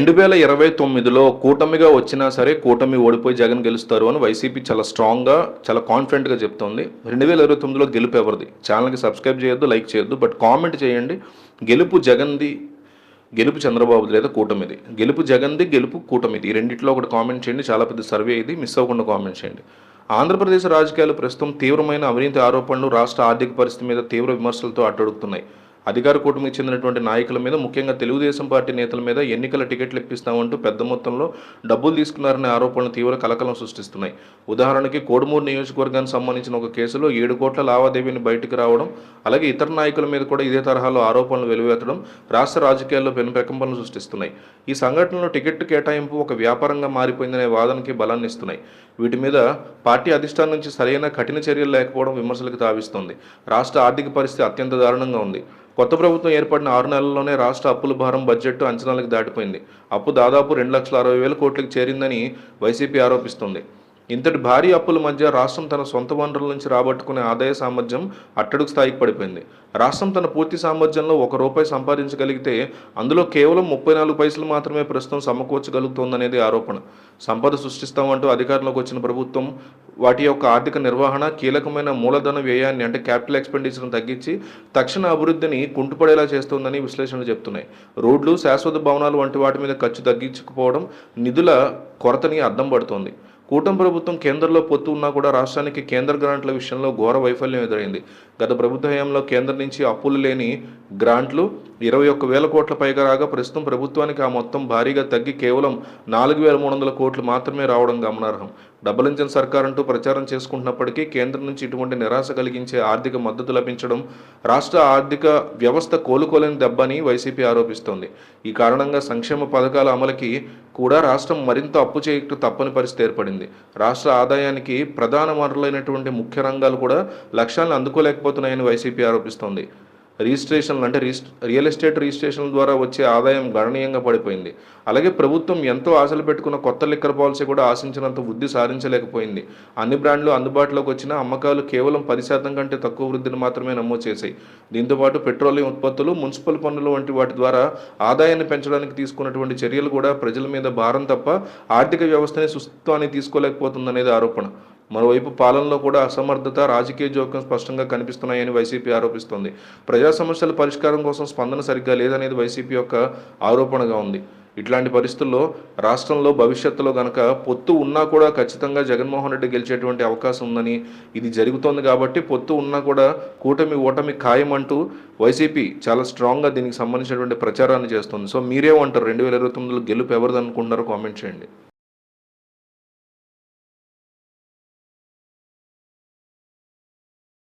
రెండు వేల ఇరవై తొమ్మిదిలో కూటమిగా వచ్చినా సరే కూటమి ఓడిపోయి జగన్ గెలుస్తారు అని వైసీపీ చాలా స్ట్రాంగ్గా చాలా కాన్ఫిడెంట్గా చెప్తోంది. రెండు వేల ఇరవై తొమ్మిదిలో గెలుపు ఎవరిది? ఛానల్కి సబ్స్క్రైబ్ చేయొద్దు లైక్ చేయొద్దు బట్ కామెంట్ చేయండి. గెలుపు జగన్ది గెలుపు చంద్రబాబుది లేదా కూటమిది? గెలుపు జగన్ది గెలుపు కూటమిది? ఈ రెండిట్లో ఒకటి కామెంట్ చేయండి చాలా పెద్ద సర్వే ఇది మిస్ అవ్వకుండా కామెంట్ చేయండి. ఆంధ్రప్రదేశ్ రాజకీయాలు ప్రస్తుతం తీవ్రమైన అవినీతి ఆరోపణలు రాష్ట్ర ఆర్థిక పరిస్థితి మీద తీవ్ర విమర్శలతో అట్టడుగుతున్నాయి అధికార కూటమికి చెందినటువంటి నాయకుల మీద ముఖ్యంగా తెలుగుదేశం పార్టీ నేతల మీద ఎన్నికల టికెట్లు ఇప్పిస్తామంటూ పెద్ద మొత్తంలో డబ్బులు తీసుకున్నారనే ఆరోపణలు తీవ్ర కలకలం సృష్టిస్తున్నాయి. ఉదాహరణకి కోడుమూరు నియోజకవర్గానికి సంబంధించిన ఒక కేసులో ఏడు కోట్ల లావాదేవీని బయటకు రావడం అలాగే ఇతర నాయకుల మీద కూడా ఇదే తరహాలో ఆరోపణలు వెలువెత్తడం రాష్ట్ర రాజకీయాల్లో పెనుపెకంపలను సృష్టిస్తున్నాయి. ఈ సంఘటనలో టికెట్ కేటాయింపు ఒక వ్యాపారంగా మారిపోయిందనే వాదనకి బలాన్ని ఇస్తున్నాయి. వీటి మీద పార్టీ అధిష్టానం నుంచి సరైన కఠిన చర్యలు లేకపోవడం విమర్శలకు తావిస్తోంది. రాష్ట్ర ఆర్థిక పరిస్థితి అత్యంత దారుణంగా ఉంది. కొత్త ప్రభుత్వం ఏర్పడిన ఆరు నెలల్లోనే రాష్ట్ర అప్పుల భారం బడ్జెట్ అంచనాలకు దాటిపోయింది. అప్పు దాదాపు రెండు లక్షల అరవై వేల కోట్లకు చేరిందని వైసీపీ ఆరోపిస్తుంది. ఇంతటి భారీ అప్పుల మధ్య రాష్ట్రం తన సొంత వనరుల నుంచి రాబట్టుకునే ఆదాయ సామర్థ్యం అట్టడుగు స్థాయికి పడిపోయింది. రాష్ట్రం తన పూర్తి సామర్థ్యంలో ఒక రూపాయి సంపాదించగలిగితే అందులో కేవలం ముప్పై నాలుగు పైసలు మాత్రమే ప్రస్తుతం సమకూర్చగలుగుతోందనేది ఆరోపణ. సంపద సృష్టిస్తామంటూ అధికారంలోకి వచ్చిన ప్రభుత్వం వాటి యొక్క ఆర్థిక నిర్వహణ కీలకమైన మూలధన వ్యయాన్ని అంటే క్యాపిటల్ ఎక్స్పెండిచర్ను తగ్గించి తక్షణ అభివృద్ధిని కుంటుపడేలా చేస్తోందని విశ్లేషణలు చెప్తున్నాయి. రోడ్లు శాశ్వత భవనాలు వంటి వాటి మీద ఖర్చు తగ్గించకపోవడం నిధుల కొరతని అద్దం పడుతోంది. కూటమి ప్రభుత్వం కేంద్రంలో పొత్తు ఉన్నా కూడా రాష్ట్రానికి కేంద్ర గ్రాంట్ల విషయంలో ఘోర వైఫల్యం ఎదురైంది. గత ప్రభుత్వ హయాంలో కేంద్రం నుంచి అప్పులు లేని గ్రాంట్లు ఇరవై ఒక్క వేల కోట్ల పైగా రాగా ప్రస్తుతం ప్రభుత్వానికి ఆ మొత్తం భారీగా తగ్గి కేవలం నాలుగు వేల మూడు వందల కోట్లు మాత్రమే రావడం గమనార్హం. డబుల్ ఇంజన్ సర్కార్ అంటూ ప్రచారం చేసుకుంటున్నప్పటికీ కేంద్రం నుంచి ఇటువంటి నిరాశ కలిగించే ఆర్థిక మద్దతు లభించడం రాష్ట్ర ఆర్థిక వ్యవస్థ కోలుకోలేని దెబ్బని వైసీపీ ఆరోపిస్తోంది. ఈ కారణంగా సంక్షేమ పథకాల అమలుకి కూడా రాష్ట్రం మరింత అప్పు చేయక తప్పని పరిస్థితి ఏర్పడింది. రాష్ట్ర ఆదాయానికి ప్రధాన వనరులైనటువంటి ముఖ్య రంగాలు కూడా లక్ష్యాలను అందుకోలేకపోతున్నాయని వైసీపీ ఆరోపిస్తోంది. రిజిస్ట్రేషన్లు అంటే రియల్ ఎస్టేట్ రిజిస్ట్రేషన్ ద్వారా వచ్చే ఆదాయం గణనీయంగా పడిపోయింది. అలాగే ప్రభుత్వం ఎంతో ఆశలు పెట్టుకున్న కొత్త లిక్కర్ పాలసీ కూడా ఆశించినంత వృద్ధి సాధించలేకపోయింది. అన్ని బ్రాండ్లు అందుబాటులోకి వచ్చిన అమ్మకాలు కేవలం పది శాతం కంటే తక్కువ వృద్ధిని మాత్రమే నమోదు చేశాయి. దీంతోపాటు పెట్రోలియం ఉత్పత్తులు మున్సిపల్ పన్నులు వంటి వాటి ద్వారా ఆదాయాన్ని పెంచడానికి తీసుకున్నటువంటి చర్యలు కూడా ప్రజల మీద భారం తప్ప ఆర్థిక వ్యవస్థని సుస్థిత్వాన్ని తీసుకోలేకపోతుందనేది ఆరోపణ. మరోవైపు పాలనలో కూడా అసమర్థత రాజకీయ జోక్యం స్పష్టంగా కనిపిస్తున్నాయని వైసీపీ ఆరోపిస్తోంది. ప్రజా సమస్యల పరిష్కారం కోసం స్పందన సరిగ్గా లేదనేది వైసీపీ యొక్క ఆరోపణగా ఉంది. ఇట్లాంటి పరిస్థితుల్లో రాష్ట్రంలో భవిష్యత్తులో గనక పొత్తు ఉన్నా కూడా ఖచ్చితంగా జగన్మోహన్ రెడ్డి గెలిచేటువంటి అవకాశం ఉందని ఇది జరుగుతోంది కాబట్టి పొత్తు ఉన్నా కూడా కూటమి ఓటమి ఖాయం అంటూ వైసీపీ చాలా స్ట్రాంగ్గా దీనికి సంబంధించినటువంటి ప్రచారాన్ని చేస్తుంది. సో మీరేమంటారు? రెండు వేల ఇరవై తొమ్మిదిలో గెలుపు ఎవరిది అనుకుంటున్నారో కామెంట్ చేయండి.